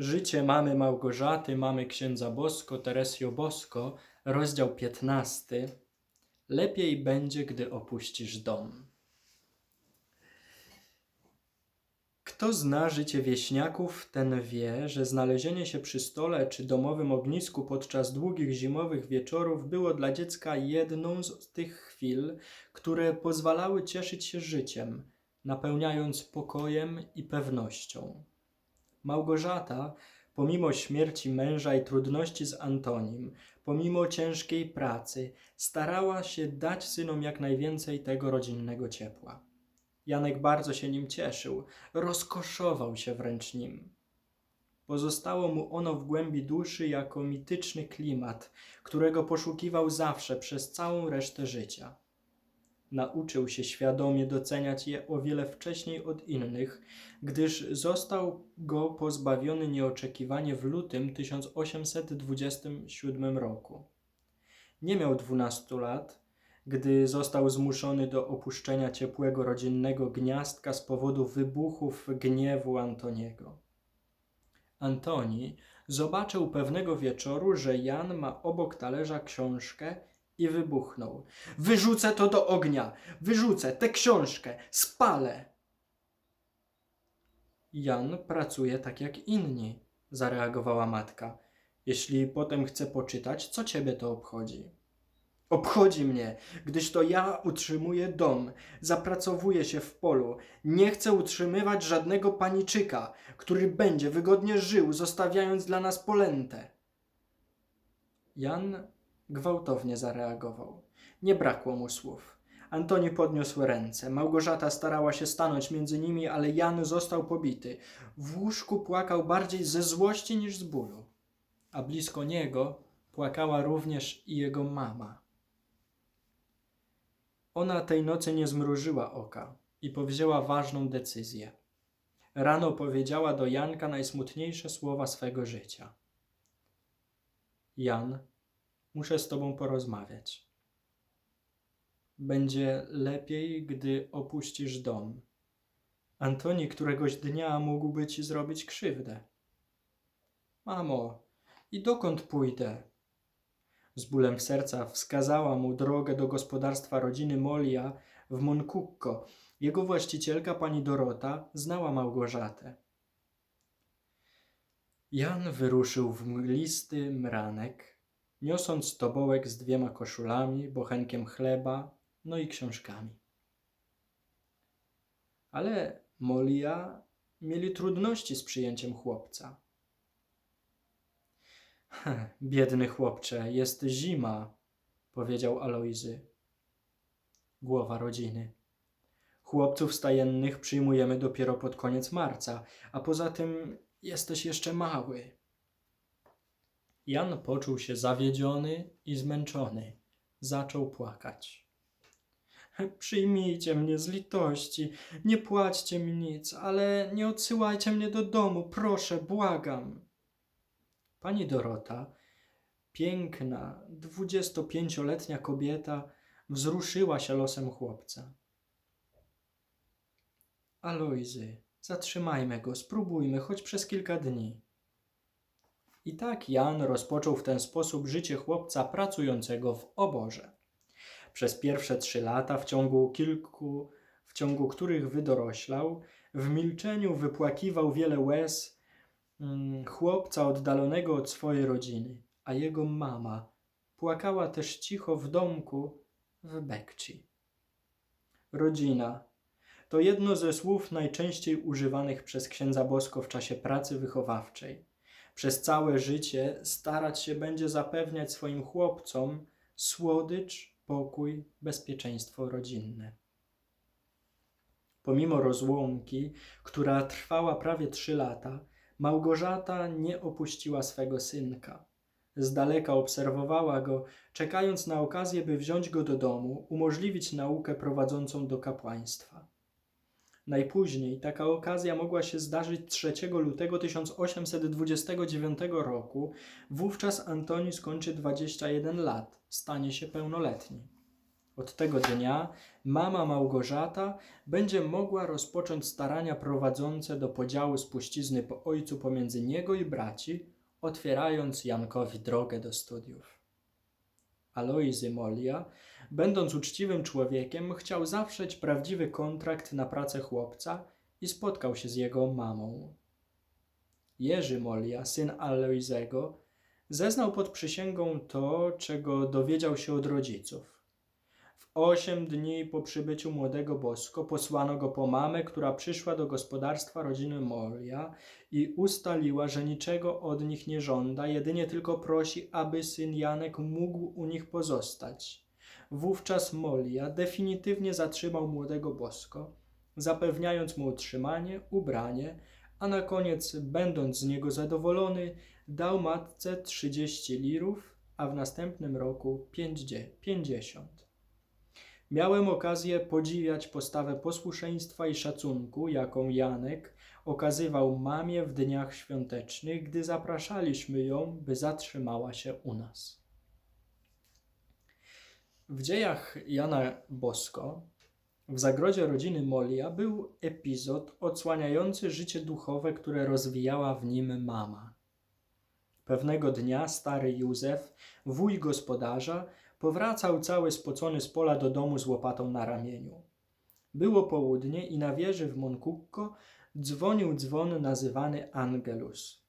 Życie mamy Małgorzaty, mamy księdza Bosko, Teresio Bosko, rozdział 15. Lepiej będzie, gdy opuścisz dom. Kto zna życie wieśniaków, ten wie, że znalezienie się przy stole czy domowym ognisku podczas długich zimowych wieczorów było dla dziecka jedną z tych chwil, które pozwalały cieszyć się życiem, napełniając pokojem i pewnością. Małgorzata, pomimo śmierci męża i trudności z Antonim, pomimo ciężkiej pracy, starała się dać synom jak najwięcej tego rodzinnego ciepła. Janek bardzo się nim cieszył, rozkoszował się wręcz nim. Pozostało mu ono w głębi duszy jako mityczny klimat, którego poszukiwał zawsze przez całą resztę życia. Nauczył się świadomie doceniać je o wiele wcześniej od innych, gdyż został go pozbawiony nieoczekiwanie w lutym 1827 roku. Nie miał 12 lat, gdy został zmuszony do opuszczenia ciepłego rodzinnego gniazdka z powodu wybuchów gniewu Antoniego. Antoni zobaczył pewnego wieczoru, że Jan ma obok talerza książkę i wybuchnął. Wyrzucę to do ognia! Wyrzucę tę książkę! Spalę! Jan pracuje tak jak inni, zareagowała matka. Jeśli potem chce poczytać, co ciebie to obchodzi? Obchodzi mnie, gdyż to ja utrzymuję dom, zapracowuję się w polu. Nie chcę utrzymywać żadnego paniczyka, który będzie wygodnie żył, zostawiając dla nas polętę. Jan gwałtownie zareagował. Nie brakło mu słów. Antoni podniósł ręce. Małgorzata starała się stanąć między nimi, ale Jan został pobity. W łóżku płakał bardziej ze złości niż z bólu. A blisko niego płakała również i jego mama. Ona tej nocy nie zmrużyła oka i powzięła ważną decyzję. Rano powiedziała do Janka najsmutniejsze słowa swego życia. Jan, muszę z tobą porozmawiać. Będzie lepiej, gdy opuścisz dom. Antoni któregoś dnia mógłby ci zrobić krzywdę. Mamo, i dokąd pójdę? Z bólem serca wskazała mu drogę do gospodarstwa rodziny Molia w Monkukko. Jego właścicielka, pani Dorota, znała Małgorzatę. Jan wyruszył w mglisty mranek, niosąc tobołek z dwiema koszulami, bochenkiem chleba, no i książkami. Ale Molia mieli trudności z przyjęciem chłopca. Biedny chłopcze, jest zima, powiedział Alojzy. Głowa rodziny. Chłopców stajennych przyjmujemy dopiero pod koniec marca, a poza tym jesteś jeszcze mały. Jan poczuł się zawiedziony i zmęczony. Zaczął płakać. Przyjmijcie mnie z litości, nie płaćcie mi nic, ale nie odsyłajcie mnie do domu, proszę, błagam. Pani Dorota, piękna, dwudziestopięcioletnia kobieta, wzruszyła się losem chłopca. Alojzy, zatrzymajmy go, spróbujmy, choć przez kilka dni. I tak Jan rozpoczął w ten sposób życie chłopca pracującego w oborze. Przez pierwsze trzy lata, w ciągu kilku, w ciągu których wydoroślał, w milczeniu wypłakiwał wiele łez, mm, chłopca oddalonego od swojej rodziny, a jego mama płakała też cicho w domku w Bekci. Rodzina to jedno ze słów najczęściej używanych przez księdza Bosko w czasie pracy wychowawczej. Przez całe życie starać się będzie zapewniać swoim chłopcom słodycz, pokój, bezpieczeństwo rodzinne. Pomimo rozłąki, która trwała prawie trzy lata, Małgorzata nie opuściła swego synka. Z daleka obserwowała go, czekając na okazję, by wziąć go do domu, umożliwić naukę prowadzącą do kapłaństwa. Najpóźniej taka okazja mogła się zdarzyć 3 lutego 1829 roku. Wówczas Antoni skończy 21 lat, stanie się pełnoletni. Od tego dnia mama Małgorzata będzie mogła rozpocząć starania prowadzące do podziału spuścizny po ojcu pomiędzy niego i braci, otwierając Jankowi drogę do studiów. Alojzy Molia, będąc uczciwym człowiekiem, chciał zawrzeć prawdziwy kontrakt na pracę chłopca i spotkał się z jego mamą. Jerzy Molia, syn Alojzego, zeznał pod przysięgą to, czego dowiedział się od rodziców. Osiem dni po przybyciu młodego Bosko posłano go po mamę, która przyszła do gospodarstwa rodziny Molia i ustaliła, że niczego od nich nie żąda, jedynie tylko prosi, aby syn Janek mógł u nich pozostać. Wówczas Molia definitywnie zatrzymał młodego Bosko, zapewniając mu utrzymanie, ubranie, a na koniec, będąc z niego zadowolony, dał matce 30 lirów, a w następnym roku 50. Miałem okazję podziwiać postawę posłuszeństwa i szacunku, jaką Janek okazywał mamie w dniach świątecznych, gdy zapraszaliśmy ją, by zatrzymała się u nas. W dziejach Jana Bosko w zagrodzie rodziny Molia był epizod odsłaniający życie duchowe, które rozwijała w nim mama. Pewnego dnia stary Józef, wuj gospodarza, powracał cały spocony z pola do domu z łopatą na ramieniu. Było południe i na wieży w Monkukko dzwonił dzwon nazywany Angelus.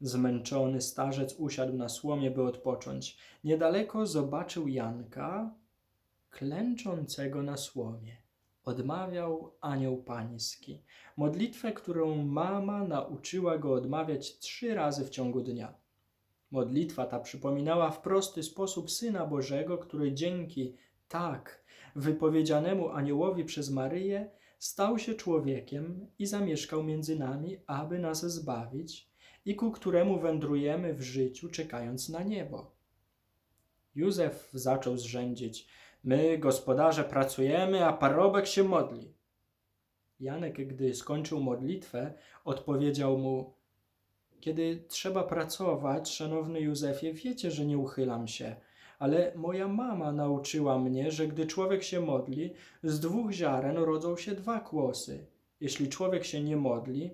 Zmęczony starzec usiadł na słomie, by odpocząć. Niedaleko zobaczył Janka, klęczącego na słomie. Odmawiał anioł pański, modlitwę, którą mama nauczyła go odmawiać trzy razy w ciągu dnia. Modlitwa ta przypominała w prosty sposób Syna Bożego, który dzięki tak wypowiedzianemu aniołowi przez Maryję stał się człowiekiem i zamieszkał między nami, aby nas zbawić i ku któremu wędrujemy w życiu, czekając na niebo. Józef zaczął zrzędzić. My, gospodarze, pracujemy, a parobek się modli. Janek, gdy skończył modlitwę, odpowiedział mu: Kiedy trzeba pracować, szanowny Józefie, wiecie, że nie uchylam się, ale moja mama nauczyła mnie, że gdy człowiek się modli, z dwóch ziaren rodzą się dwa kłosy. Jeśli człowiek się nie modli,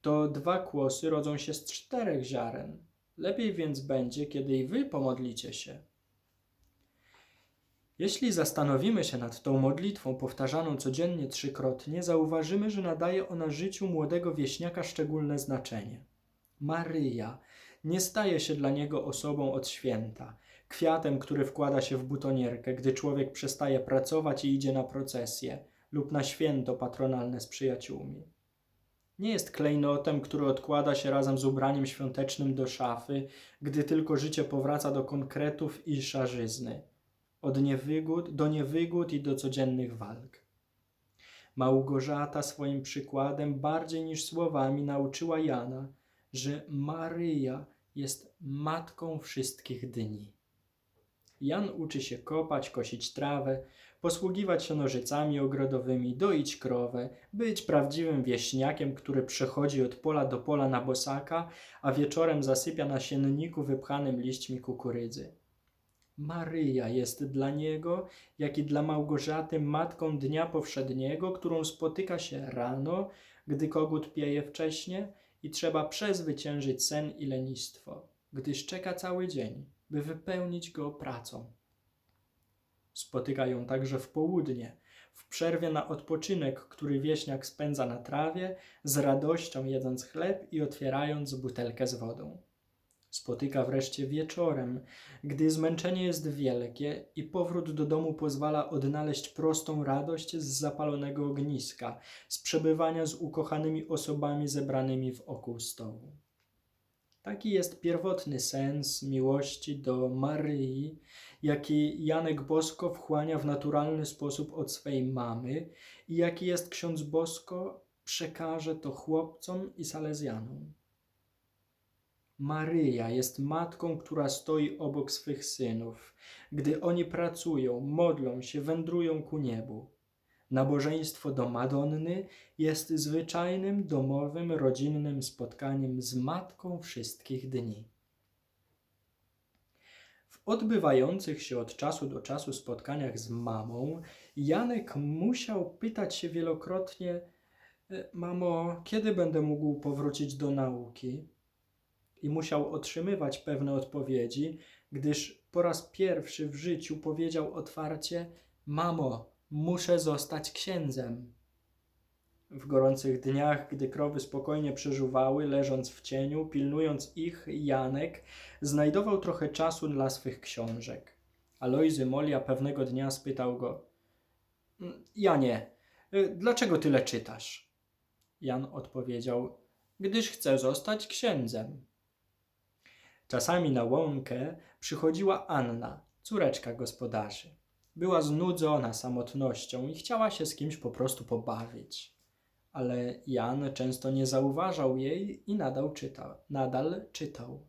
to dwa kłosy rodzą się z czterech ziaren. Lepiej więc będzie, kiedy i wy pomodlicie się. Jeśli zastanowimy się nad tą modlitwą powtarzaną codziennie trzykrotnie, zauważymy, że nadaje ona życiu młodego wieśniaka szczególne znaczenie. Maryja nie staje się dla niego osobą od święta, kwiatem, który wkłada się w butonierkę, gdy człowiek przestaje pracować i idzie na procesję lub na święto patronalne z przyjaciółmi. Nie jest klejnotem, który odkłada się razem z ubraniem świątecznym do szafy, gdy tylko życie powraca do konkretów i szarzyzny, od niewygód do niewygód i do codziennych walk. Małgorzata swoim przykładem bardziej niż słowami nauczyła Jana, że Maryja jest matką wszystkich dni. Jan uczy się kopać, kosić trawę, posługiwać się nożycami ogrodowymi, doić krowę, być prawdziwym wieśniakiem, który przechodzi od pola do pola na bosaka, a wieczorem zasypia na sienniku wypchanym liśćmi kukurydzy. Maryja jest dla niego, jak i dla Małgorzaty, matką dnia powszedniego, którą spotyka się rano, gdy kogut pieje wcześnie i trzeba przezwyciężyć sen i lenistwo, gdyż czeka cały dzień, by wypełnić go pracą. Spotyka ją także w południe, w przerwie na odpoczynek, który wieśniak spędza na trawie, z radością jedząc chleb i otwierając butelkę z wodą. Spotyka wreszcie wieczorem, gdy zmęczenie jest wielkie i powrót do domu pozwala odnaleźć prostą radość z zapalonego ogniska, z przebywania z ukochanymi osobami zebranymi wokół stołu. Taki jest pierwotny sens miłości do Maryi, jaki Janek Bosko wchłania w naturalny sposób od swej mamy i jaki jest ksiądz Bosko przekaże to chłopcom i salezjanom. Maryja jest matką, która stoi obok swych synów, gdy oni pracują, modlą się, wędrują ku niebu. Nabożeństwo do Madonny jest zwyczajnym, domowym, rodzinnym spotkaniem z Matką wszystkich dni. W odbywających się od czasu do czasu spotkaniach z mamą, Janek musiał pytać się wielokrotnie: "E, Mamo, kiedy będę mógł powrócić do nauki? I musiał otrzymywać pewne odpowiedzi, gdyż po raz pierwszy w życiu powiedział otwarcie: Mamo, muszę zostać księdzem. W gorących dniach, gdy krowy spokojnie przeżuwały, leżąc w cieniu, pilnując ich, Janek znajdował trochę czasu dla swych książek. Alojzy Molia pewnego dnia spytał go: "Mm, Janie, y, dlaczego tyle czytasz? Jan odpowiedział: Gdyż chcę zostać księdzem. Czasami na łąkę przychodziła Anna, córeczka gospodarzy. Była znudzona samotnością i chciała się z kimś po prostu pobawić. Ale Jan często nie zauważał jej i nadal czytał. Nadal czytał.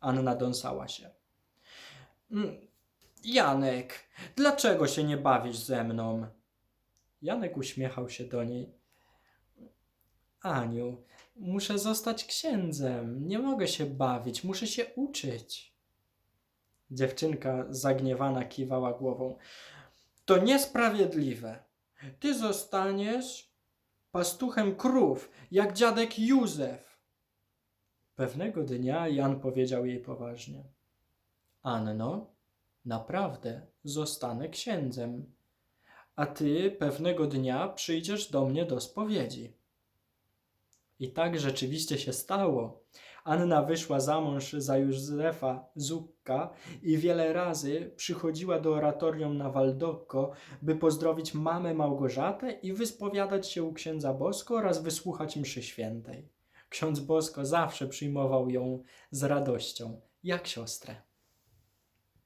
Anna dąsała się. "Mm, Janek, dlaczego się nie bawisz ze mną? Janek uśmiechał się do niej. Aniu, muszę zostać księdzem. Nie mogę się bawić, muszę się uczyć. Dziewczynka zagniewana kiwała głową. To niesprawiedliwe. Ty zostaniesz pastuchem krów, jak dziadek Józef. Pewnego dnia Jan powiedział jej poważnie: Anno, naprawdę zostanę księdzem, a ty pewnego dnia przyjdziesz do mnie do spowiedzi. I tak rzeczywiście się stało. Anna wyszła za mąż za Józefa Zukka i wiele razy przychodziła do oratorium na Waldokko, by pozdrowić mamę Małgorzatę i wyspowiadać się u księdza Bosko oraz wysłuchać mszy świętej. Ksiądz Bosko zawsze przyjmował ją z radością, jak siostrę.